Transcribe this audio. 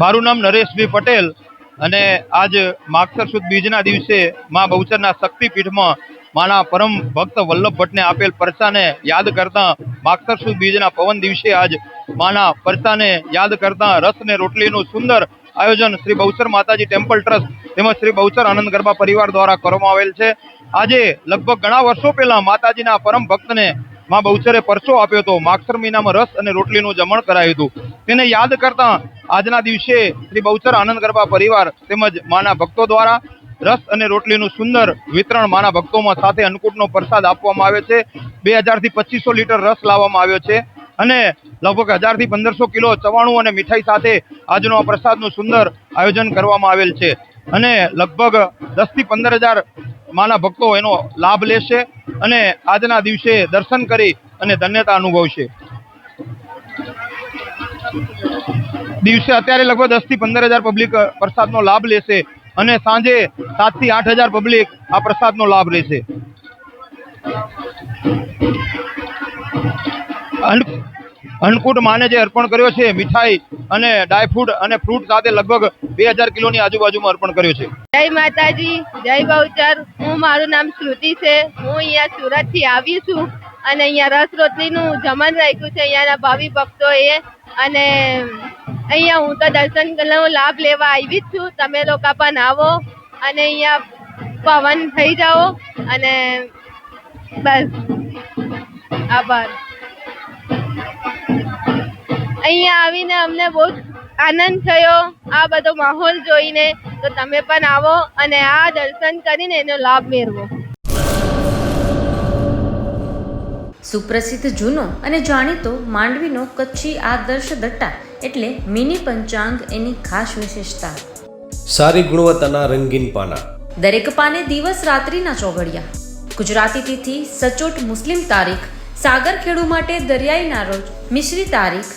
મારું નામ નરેશભાઈ પટેલ અને આજ માગસર સુદ બીજના દિવસે મા બહુચરના શક્તિપીઠમાં માના પરમ ભક્ત વલ્લભ ભટ્ટને આપેલ પરસાને યાદ કરતા માગસર સુદ બીજના પવન દિવસે આજ માના પરસાને યાદ કરતા રસ ને રોટલીનું સુંદર આયોજન શ્રી બહુચર માતાજી ટેમ્પલ ટ્રસ્ટ તેમજ શ્રી બહુચર આનંદ ગરબા પરિવાર દ્વારા કરવામાં આવેલ છે. આજે લગભગ ઘણા વર્ષો પહેલા માતાજીના પરમ ભક્તને માં બહુચરે પરચો આપ્યો હતો. માગસર મહિનામાં રસ અને રોટલીનું જમણ કરાયું હતું. તેને યાદ કરતા આજના દિવસે શ્રી બહુચર આનંદ ગરબા પરિવાર તેમજ માના ભક્તો દ્વારા રસ અને રોટલીનું સુંદર વિતરણ માના ભક્તોમાં સાથે અન્નકૂટનો પ્રસાદ આપવામાં આવે છે. બે હજારથી પચીસો લીટર રસ લાવવામાં આવ્યો છે અને લગભગ હજારથી પંદરસો કિલો ચવાણું અને મીઠાઈ સાથે આજનો આ પ્રસાદનું સુંદર આયોજન કરવામાં આવેલ છે. અને લગભગ દસથી પંદર હજાર માના ભક્તો એનો લાભ લેશે. અને આજના દિવસે દર્શન કરી અને ધન્યતા અનુભવશે. દિવસે અત્યારે લગભગ દસથી પંદર હજાર પબ્લિક પ્રસાદનો લાભ લેશે અને સાંજે સાતથી આઠ હજાર પબ્લિક આ પ્રસાદનો લાભ લેશે. અન્ન- અન્નકૂટ માને જે અર્પણ કર્યો છે મીઠાઈ અને ડ્રાયફ્રૂટ અને ફ્રૂટ સાથે લગભગ બે હજાર કિલોની આજુબાજુમાં અર્પણ કર્યું છે. જય માતાજી, જય બહુચર. હું મારું નામ શ્રુતિ છે. હું અહીંયા સુરતથી આવી છું અને અહીંયા રસ રોટલીનું જમણ રાખ્યું છે. અહીંયાના ભાવિ ભક્તોએ અને અહીંયા હું તો દર્શન લાભ લેવા આવી જ છું. તમે લોકો પણ આવો અને અહીંયા પવન થઈ જાઓ અને બસ. આભાર. અહીંયા આવીને અમને બહુ આનંદ થયો. આ બધો માહોલ જોઈને તો તમે પણ આવો અને આ દર્શન કરીને એનો લાભ મેળવો. સુપ્રસિદ્ધ જૂનો અને જાણીતો માંડવીનો કચ્છી આદર્શ દટ્ટા એટલે મિની પંચાંગ એની ખાસ વિશેષતા. સારી ગુણવત્તાના રંગીન પાના. દરેક પાને દિવસ રાત્રિના ચોઘડિયા. ગુજરાતી તિથિ સચોટ મુસ્લિમ તારીખ સાગર ખેડુ માટે દરિયાઈના રોજ મિશ્રી તારીખ